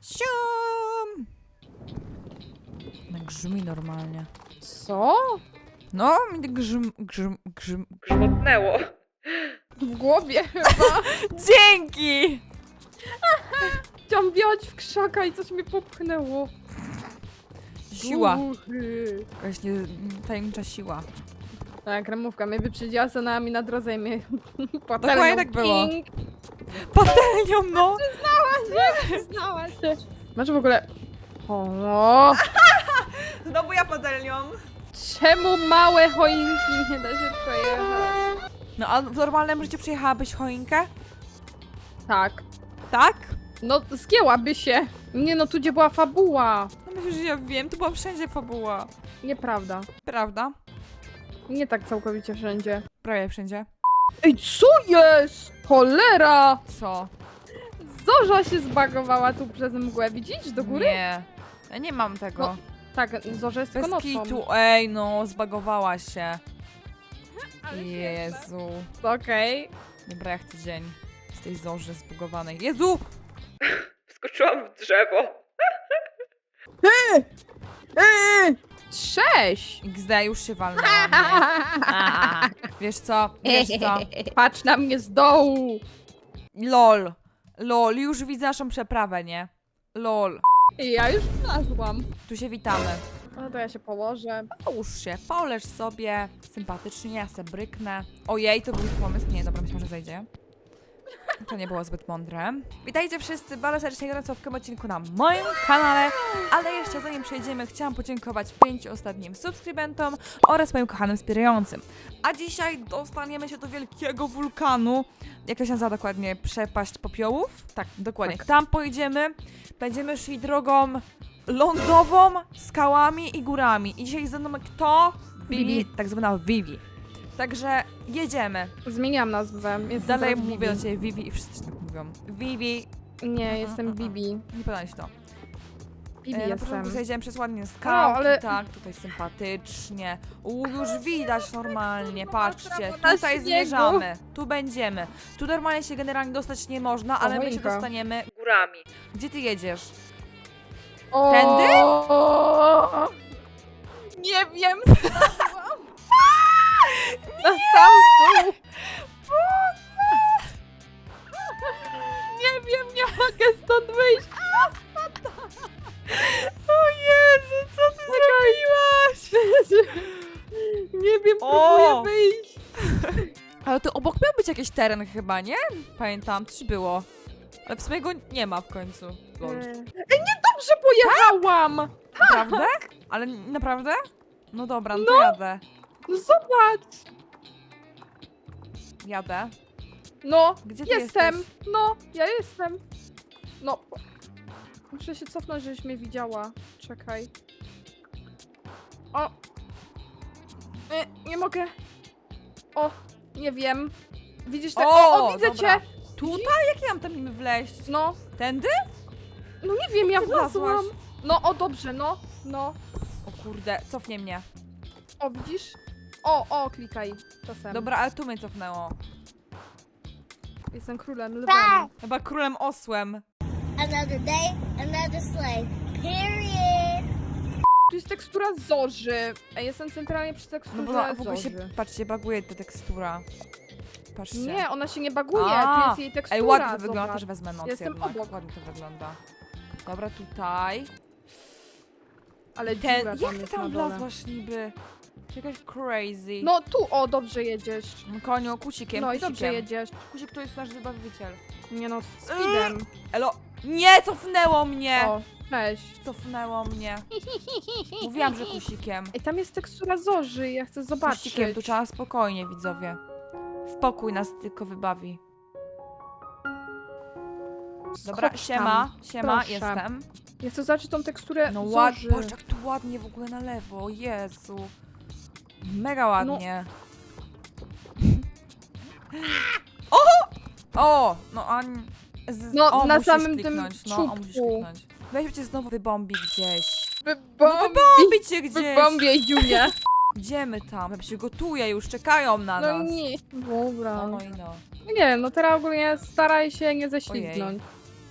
Sium! No grzmi normalnie. Co? No, mi tak grzm, grzm, grzm. Grzmotnęło. W głowie chyba. Dzięki! Chciałam wjechać w krzaka i coś mnie popchnęło. Siła. Duchy. Właśnie mm, tajemnicza siła. Tak, ramówka mnie wyprzedziła za nami na drodze i mnie Dokładnie tak było. King. Patelnią, no! Znała się. Masz w ogóle... O, Znowu ja patelnią. czemu małe choinki nie da się przejechać? No a w normalnym życiu przyjechałabyś choinkę? Tak. Tak? No, zgięłaby się. Nie no, tu gdzie była fabuła. No myślę, że ja wiem, to była wszędzie fabuła. Nieprawda. Prawda? Nie tak całkowicie wszędzie. Prawie wszędzie. Ej, co jest? Cholera! Co? Zorza się zbagowała tu przez mgłę. Widzisz do góry? Nie. Ja nie mam tego. No, Tak, Zorza jest Bez tylko nocą. kitu, ej no, zbagowała się. Jezu. Okej. Dobra, jak chcę dzień z tej zorzy zbugowanej. Jezu! Skoczyłam w drzewo. Cześć! XD już się walnęła, nie? A, wiesz co? Wiesz co? Patrz na mnie z dołu! LOL. LOL, już widzę naszą przeprawę, nie? LOL. Ja już znalazłam. Tu się witamy. No to ja się położę. Połóż się, poleż sobie. Sympatycznie, ja se bryknę. Ojej, to był pomysł. Nie, dobra, myślałam, że zejdzie. To nie było zbyt mądre. Witajcie wszyscy bardzo serdecznie gorąco w tym odcinku na moim kanale. Ale jeszcze zanim przejdziemy, chciałam podziękować pięciu ostatnim subskrybentom oraz moim kochanym wspierającym. A dzisiaj dostaniemy się do wielkiego wulkanu. Jak to się nazywa dokładnie? Przepaść popiołów? Tak, dokładnie. Tak. Tam pojedziemy. Będziemy szli drogą lądową, skałami i górami. I dzisiaj ze mną kto? Bibi, Bibi. tak zwana Vivi. Także jedziemy. Zmieniłam nazwę. Jestem Dalej teraz mówię do Bibi. ciebie Vivi i wszyscy tak mówią. Vivi, Nie, jestem Mm, mm, Bibi. nie podaj się to. Bibi E, na jestem. początku przez ładnie skałki, ale- tak, tutaj sympatycznie. U, już widać normalnie, No, patrzcie, na tutaj śniegu. zmierzamy, tu będziemy. Tu normalnie się generalnie dostać nie można, ale my się choinka. dostaniemy. Górami. Gdzie ty jedziesz? O! Tędy? Nie wiem, teren chyba, nie? Pamiętam, coś było. Ale w sumie go nie ma w końcu. Lol. Ej, nie dobrze pojechałam. Naprawdę? Ale naprawdę? No dobra, no, to jadę. No zobacz. Jadę. No, Gdzie ty jestem. jesteś? No, ja jestem. No. Muszę się cofnąć, żebyś mnie widziała. Czekaj. O. E, nie mogę. O, nie wiem. Widzisz te... O, o, widzę dobra. cię. Tutaj? Jak ja mam tam niby wleźć? No, Tędy? no nie wiem, ja Ty wlazłaś. wlazłam. No, o dobrze, no. No. O kurde, cofnie mnie. O, widzisz? O, o, klikaj czasem. Dobra, ale tu mnie cofnęło. Jestem królem, lwem. Tak. Chyba królem osłem. Another day, another sleigh. Period. Tu jest tekstura zorzy. Ej, jestem centralnie przy teksturze No bo w ogóle się, zorzy. patrzcie, baguje ta tekstura. Nie, ona się nie baguje, A, tu jest jej tekstura. Ej, ładnie to wygląda, zobacz. też wezmę noc Jestem jednak. obok. Ładnie to wygląda. Dobra, tutaj. Ale Ten, dziura jak tam ty jest tam na dole. wlazłaś niby? Jakaś crazy. No tu, o, dobrze jedziesz. Koniu, kusikiem, No i kusikiem. dobrze jedziesz. Kusik to jest nasz wybawiciel. Nie no, speedem. Elo, nie, cofnęło mnie! O, cześć. Cofnęło mnie. Mówiłam, że kusikiem. Ej, tam jest tekstura zorzy, ja chcę zobaczyć. Kusikiem, tu trzeba spokojnie, widzowie. Spokój nas tylko wybawi. Dobra, Skocz siema, tam, siema, proszę. jestem. Ja chcę zobaczyć tą teksturę No zorzy. ładnie, patrz jak tu ładnie w ogóle na lewo, Jezu. Mega ładnie. O! O! No a... Z, No, o, na musisz samym tym kliknąć, No, o, musisz czubku. kliknąć. Weź cię znowu wybombi gdzieś. No Wybombi, wybombi cię gdzieś! wybombię Julię. Idziemy tam, tam się gotuje już, czekają na No nas. nie. Dobra. No, no i no. Nie wiem, no teraz ogólnie staraj się nie ześlizgnąć.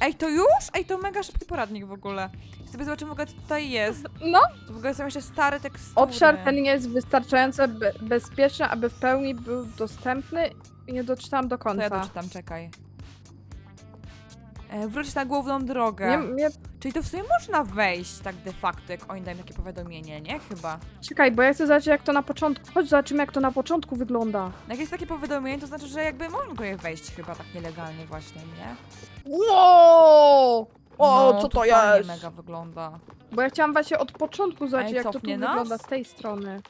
Ej, to już? Ej, to mega szybki poradnik w ogóle. Sobie zobaczymy w ogóle, co tutaj jest. No, W ogóle są jeszcze stare tekstury. obszar ten jest wystarczająco be bezpieczny, aby w pełni był dostępny. I nie doczytałam do To ja końca. doczytam, czekaj. E, wróć na główną drogę. Nie, nie, Czyli to w sumie można wejść tak de facto, jak oni dają takie powiadomienie, nie? Chyba. czekaj, bo ja chcę zobaczyć jak to na początku. Chodź zobaczymy jak to na początku wygląda. Jak jest takie powiadomienie, to znaczy, że jakby można je wejść chyba tak nielegalnie właśnie, nie? Wow! O, no, co to fajnie jest? mega wygląda. Bo ja chciałam właśnie od początku zobaczyć Ej, jak to tu cofnie nas? wygląda z tej strony.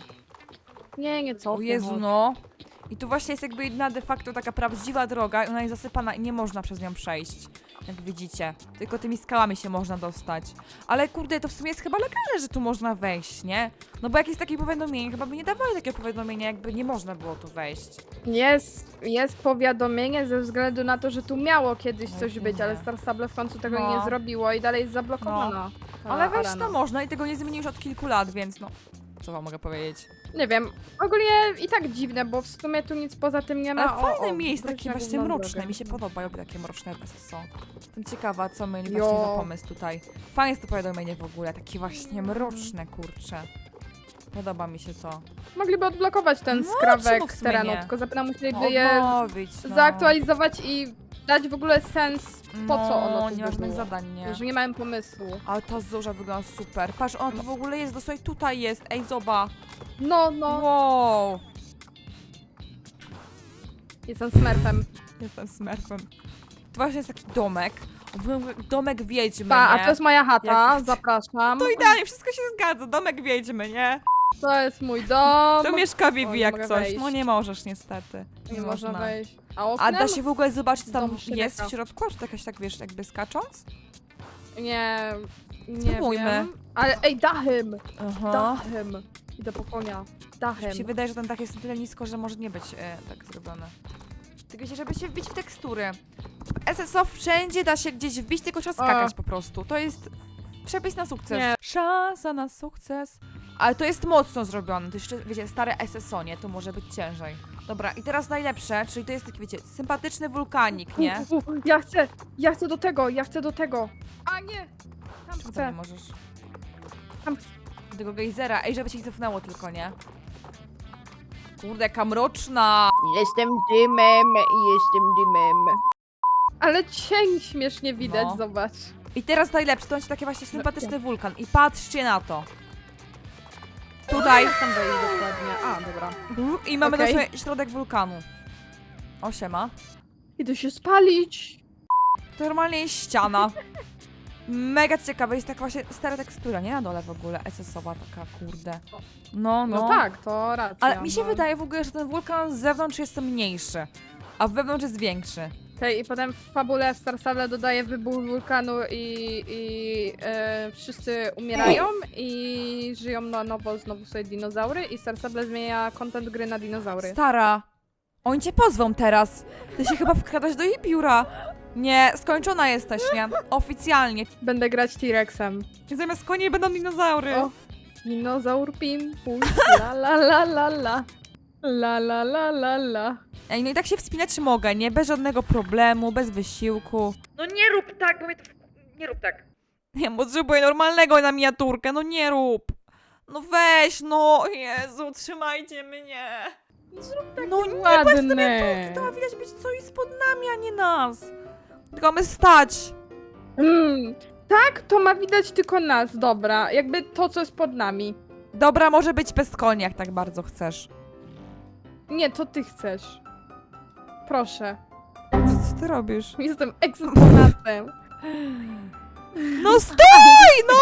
Nie, nie O cofnie. Jezu, no. I tu właśnie jest jakby jedna de facto taka prawdziwa droga i ona jest zasypana i nie można przez nią przejść. Jak widzicie. Tylko tymi skałami się można dostać. Ale kurde, to w sumie jest chyba legalne, że tu można wejść, nie? No bo jak jest takie powiadomienie, chyba by nie dawali takiego powiadomienia, jakby nie można było tu wejść. Jest, jest powiadomienie ze względu na to, że tu miało kiedyś No coś nie. być, ale Star Stable w końcu tego No. nie zrobiło i dalej jest zablokowana. ta Ale wejść arena. to można i tego nie zmieni już od kilku lat, więc no. Co wam mogę powiedzieć? Nie wiem, ogólnie i tak dziwne, bo w sumie tu nic poza tym nie ma. Ale o, fajne o, miejsce, wróć takie na właśnie główną mroczne. drogę. Mi się podobają takie mroczne SSO. Jestem ciekawa, co mieli właśnie za pomysł tutaj. Fajne jest to powiadomienie w ogóle, takie właśnie mroczne, kurcze. Podoba mi się to. Mogliby odblokować ten No, skrawek czemu w z sumie terenu, nie? tylko zapewne musieliby No, je odnowić, no. zaktualizować i dać w ogóle sens, po co ono No, tu nie ma żadnych było. zadań, nie. Że nie mają pomysłu. Ale ta zorza wygląda super. Patrz, ona tu w ogóle jest, dosłownie tutaj jest. Ej, zoba. No, no, Wow. jestem smurfem. Jestem smurfem. To właśnie jest taki domek. Domek wiedźmy, Pa, a nie? to jest moja chata, Jak- zapraszam. To idealnie, wszystko się zgadza. Domek wiedźmy, nie? To jest mój dom. To mieszka Vivi jak mogę coś. wejść. No nie możesz niestety. Nie można wejść. A A oknem? da się w ogóle zobaczyć, co tam Dom jest w środku? Czy to jakaś tak, wiesz, jakby skacząc? Nie, nie Spróbujmy. wiem. Ale ej, dachem! Aha. Dachem! Idę po konia. Dachem. Mi się wydaje, że ten dach jest na tyle nisko, że może nie być e, tak zrobione. Tylko wiecie, żeby się wbić w tekstury. W SSO wszędzie da się gdzieś wbić, tylko trzeba skakać po prostu. To jest przepis na sukces. Nie. Szansa na sukces. Ale to jest mocno zrobione. To jeszcze, wiecie, stare SSO, nie? To może być ciężej. Dobra, i teraz najlepsze, czyli to jest taki, wiecie, sympatyczny wulkanik, nie? U, u, u, ja chcę, ja chcę do tego, ja chcę do tego. A nie! Tam Czemu to nie chcę. możesz? Tam Do tego gejzera. Ej, żeby cię ich cofnęło tylko, nie? Kurde, jaka mroczna! Jestem dymem, jestem dymem. Ale cień śmiesznie widać, No. zobacz. I teraz najlepsze, to będzie taki właśnie sympatyczny wulkan. I patrzcie na to. Tutaj. Jak tam wejść dokładnie? A, dobra. I mamy Okej. dosłownie środek wulkanu. O, siema. Idę się spalić. To normalnie jest ściana. Mega ciekawe, jest taka właśnie stara tekstura, nie na dole w ogóle, SS-owa taka, kurde. No, no. No, tak, to racja. Ale mi się no. wydaje w ogóle, że ten wulkan z zewnątrz jest mniejszy, a wewnątrz jest większy. Tej, I potem w fabule Star Stable dodaje wybuch wulkanu i, i e, wszyscy umierają i żyją na nowo znowu sobie dinozaury i Star Stable zmienia content gry na dinozaury. Stara, oni cię pozwą teraz. Ty się chyba wkradasz do jej biura. Nie, skończona jesteś, nie? Oficjalnie. Będę grać T-Rexem. Zamiast koni będą dinozaury. O. Dinozaur Pimpuś, la la la la la. La la la la la. Ej, no i tak się wspinać mogę, nie? Bez żadnego problemu, bez wysiłku. No nie rób tak, bo mnie to... Nie rób tak. Nie potrzebuję normalnego na miniaturkę, no nie rób. No weź, no Jezu, trzymajcie mnie. Zrób tak no nie, bo jest Ładny. to ma widać być coś pod nami, a nie nas. Tylko mamy stać. Mm, tak, to ma widać tylko nas, dobra. Jakby to, co jest pod nami. Dobra, może być bez koni, jak tak bardzo chcesz. Nie, to ty chcesz. Proszę. Co, co ty robisz? Jestem eksponatem. No stój, no!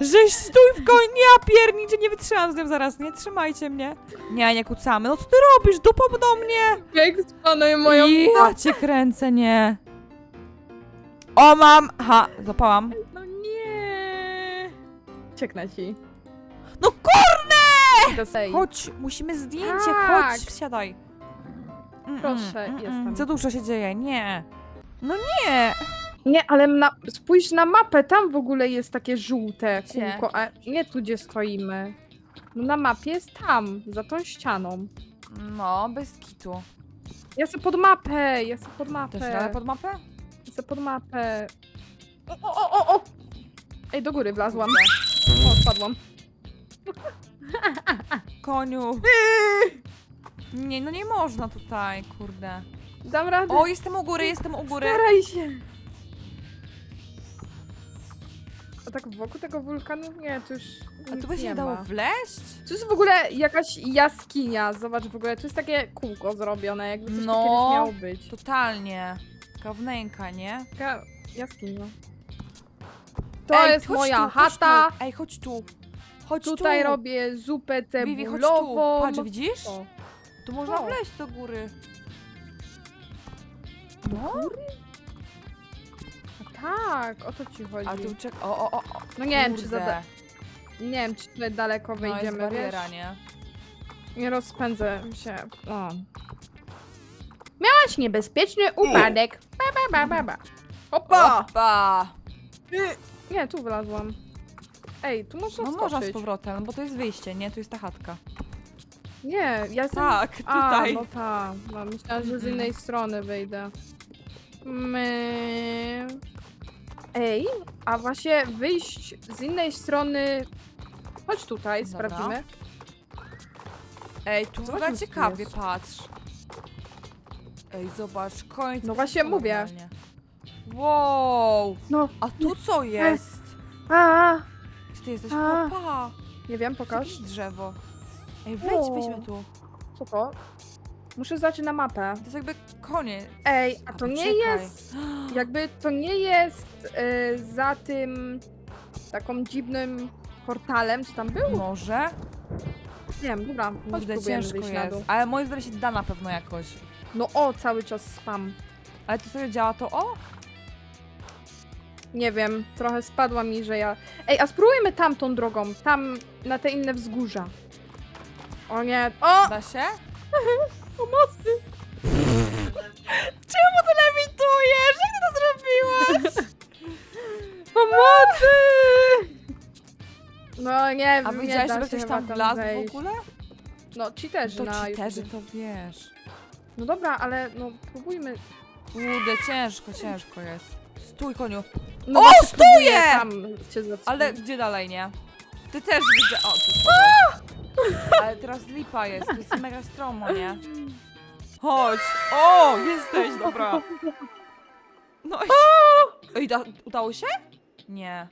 Żeś stój w koń, ja pierniczę, nie wytrzymam z nią zaraz, nie trzymajcie mnie. Nie, nie kucamy, no co ty robisz, dupą do mnie? Eksponuj moją Ja cię kręcę, nie. O, mam, aha, zapałam. No nie. Cieknę ci. No kurde! Chodź, musimy zdjęcie, Tak. chodź, wsiadaj. Mm, Proszę, mm, mm, jestem. Za dużo się dzieje, nie. No nie. Nie, ale na, spójrz na mapę, tam w ogóle jest takie żółte Gdzie? kółko, a nie tu, gdzie stoimy. No na mapie jest tam, za tą ścianą. No, bez kitu. Ja chcę pod mapę, ja chcę pod mapę. Też radę pod mapę? Chcę pod mapę. O, o, o, o! Ej, do góry wlazłam. O, spadłam. Koniu. Nie, no nie można tutaj, kurde. Dam radę. O, jestem u góry, jestem u góry. Staraj się. A tak wokół tego wulkanu? Nie, to już A nic tu by się nie nie dało ma. wleść? To jest w ogóle jakaś jaskinia. Zobacz w ogóle, to jest takie kółko zrobione, jakby coś No. no. kiedyś miało być. Totalnie. Taka wnęka, nie? Taka jaskinia. To Ej, jest chodź moja tu, chodź chata. Tu. Ej, chodź tu. Chodź Tutaj tu. robię zupę Vivi, chodź tu. cebulową. Patrz, widzisz? O. Tu można O. wleźć do góry. No? Tak, o to ci chodzi. A tu czek... O, o, o. o. No nie wiem, czy za kurde. da- nie wiem, czy tutaj daleko No jest wejdziemy, bariera, wiesz? nie? Nie rozpędzę się. O. Miałaś niebezpieczny upadek. Ba, ba, ba, ba, ba. Opa! Opa! Nie, tu wlazłam. Ej, tu można No można z powrotem, bo to jest wyjście, nie? Tu jest ta chatka. Nie, ja jestem... Tak, A, tutaj. no tak. No, myślałam, że z Mhm. innej strony wyjdę. My... Ej, a właśnie wyjść z innej strony... Chodź tutaj, Dobra. sprawdzimy. Ej, tu Zobaczmy, wygląda co tu ciekawie, jest. patrz. Ej, zobacz, koniec. No właśnie mówię. normalnie. Wow! No. A tu co jest? A, ty jesteś? A. Opa! nie wiem, pokaż. drzewo. Ej, wejdź, O. wejdźmy tu. Co to? Muszę zobaczyć na mapę. To jest jakby koniec. Ej, a to nie poczekaj. jest... Jakby to nie jest e, za tym taką dziwnym portalem, czy tam był? Może? Nie wiem, dobra, chodź Kurde, próbujemy ciężko wyjść na jest. dół. Ale moim zdaniem się da na pewno jakoś. No o, cały czas spam. Ale to sobie działa to o? Nie wiem, trochę spadła mi, że ja... Ej, a spróbujmy tamtą drogą, tam na te inne wzgórza. O nie, o! Da się? Pomocy! Czemu ty lewitujesz? Jak ty to zrobiłaś? Pomocy! No nie A wiem, nie widziałeś, da żeby się ktoś chyba tam wlazł w wejść. ogóle? No, cheaterzy To na cheaterzy, YouTube. to wiesz. No dobra, ale no próbujmy. Kurde, ciężko, ciężko jest. Stój, koniu. No O, właśnie próbuję Tam cię zatrzymać. Ale gdzie dalej, nie? Ty też widzę. O, ty spadłeś. Ale teraz lipa jest, to jest mega stromo, nie? Chodź. O, jesteś, dobra. No i... Ej, da, udało się? Nie.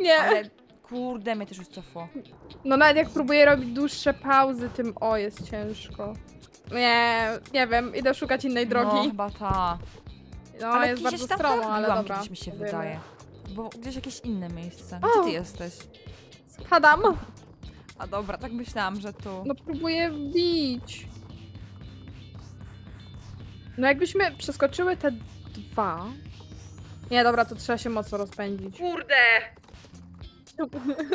Nie. Ale kurde, mnie też już cofło. No nawet jak próbuję robić dłuższe pauzy, tym o jest ciężko. Nie, nie wiem, idę szukać innej No, drogi. chyba ta. No, ale jest bardzo tam stromo, ale dobra. Gdzieś mi się próbujemy. wydaje. Bo gdzieś jakieś inne miejsce. O! Gdzie ty jesteś? Spadam. A dobra, tak myślałam, że tu. No próbuję wbić. No jakbyśmy przeskoczyły te dwa. Nie, dobra, to trzeba się mocno rozpędzić. Kurde!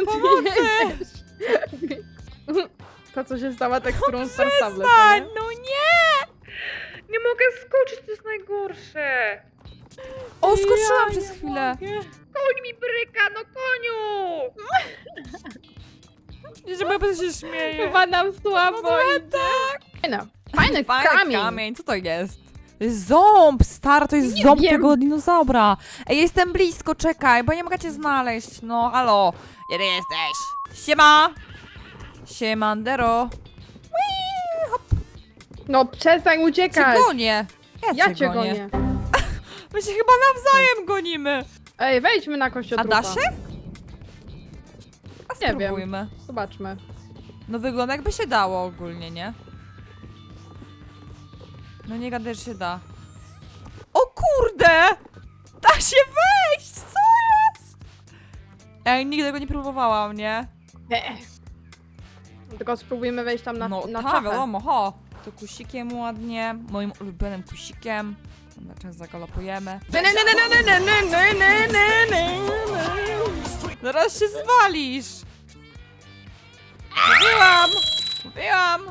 Pomocy! To, co się stała teksturą Star A, no nie! Nie mogę skoczyć, to jest najgorsze! O, skoczyłam Ja przez nie chwilę. Koń mi bryka, no koniu! Nie, że moja się śmieje. Chyba nam słabo No idzie. Fajne, fajny Fajny kamień. kamień. Co to jest? To jest ząb, stary, to jest Nie ząb wiem. tego dinozaura. Ej, jestem blisko, czekaj, bo nie mogę cię znaleźć. No, halo. Gdzie ty jesteś? Siema. Siemandero. No przestań Cię uciekać. gonię. Ja, Ja cię gonię. My się chyba nawzajem gonimy. Ej, wejdźmy na A kościotrupa. da się? A Nie wiem. spróbujmy. Zobaczmy. No wygląda jakby się dało ogólnie, nie? No nie gadaj, że się da. O kurde! Da się wejść! Co jest? Ja nigdy tego nie próbowałam, nie? Tylko spróbujmy wejść tam na, no na tak, czachę. wiadomo, ho to kusikiem ładnie, moim ulubionym kusikiem. Znaczy zagalopujemy. Zaraz się zwalisz! Mówiłam! Mówiłam!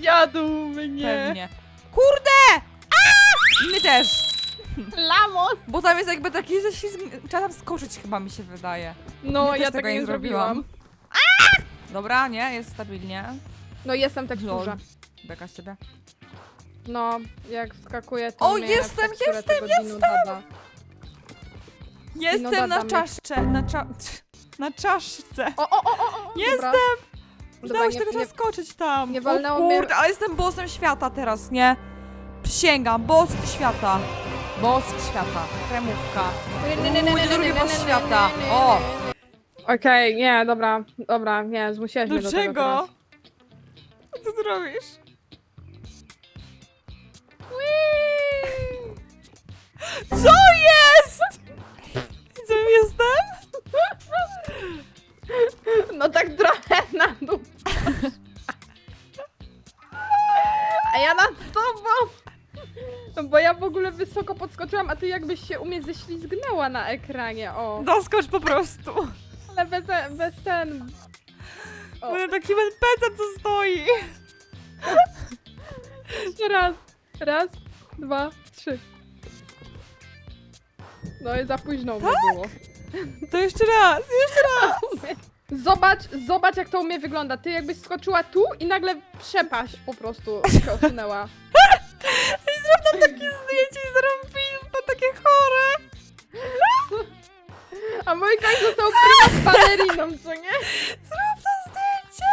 Jadł mnie! Pewnie. Kurde! A! Mnie też! Lamos! Bo tam jest jakby taki ześlizg... Trzeba tam skoczyć chyba mi się wydaje. No, Nigdy ja tego nie zrobiłam. Dobra, nie? Jest stabilnie. No, jestem tak duża. Beka z ciebie. No, jak wskakuje, to O, mnie jestem, w teksturę jestem, tego Dada. Jestem dada na mnie. czaszce, na cza... Na czaszce. O, o, o, o, o! Jestem! Dobra. Udało Dobra, się nie, tego nie, zaskoczyć tam. nie o walnęło mnie- kurde, ale jestem bossem świata teraz, nie? Przysięgam, boss świata. Boss świata. Kremówka. nie, nie, nie, nie, Mój nie, drugi nie, nie, boss nie, nie, świata. nie, nie, O! Okej, nie, dobra, dobra, nie, zmusiłeś mnie do tego Dlaczego? teraz. Co ty robisz? Co jest? Co jestem? No tak trochę na dół. A ja nad tobą! No bo ja w ogóle wysoko podskoczyłam, a ty jakbyś się u mnie ześlizgnęła na ekranie, o. Doskocz po prostu. Ale bez, bez ten... O. Będę takim NPC, co stoi. Jeszcze raz. Raz, dwa. No i za późno mnie było. To jeszcze raz, jeszcze raz. Zobacz, zobacz jak to u mnie wygląda. Ty jakbyś skoczyła tu i nagle przepaść po prostu się osunęła. I takie zdjęcie i zarąbiste, takie chore. A mój koń został prima baleriną, co nie? Zrób to zdjęcie.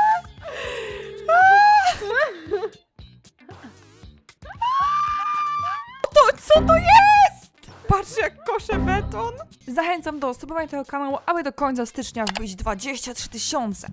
To, co to jest? Patrz jak kosze beton. Zachęcam do subskrybowania tego kanału, aby do końca stycznia wbić 23 tysiące.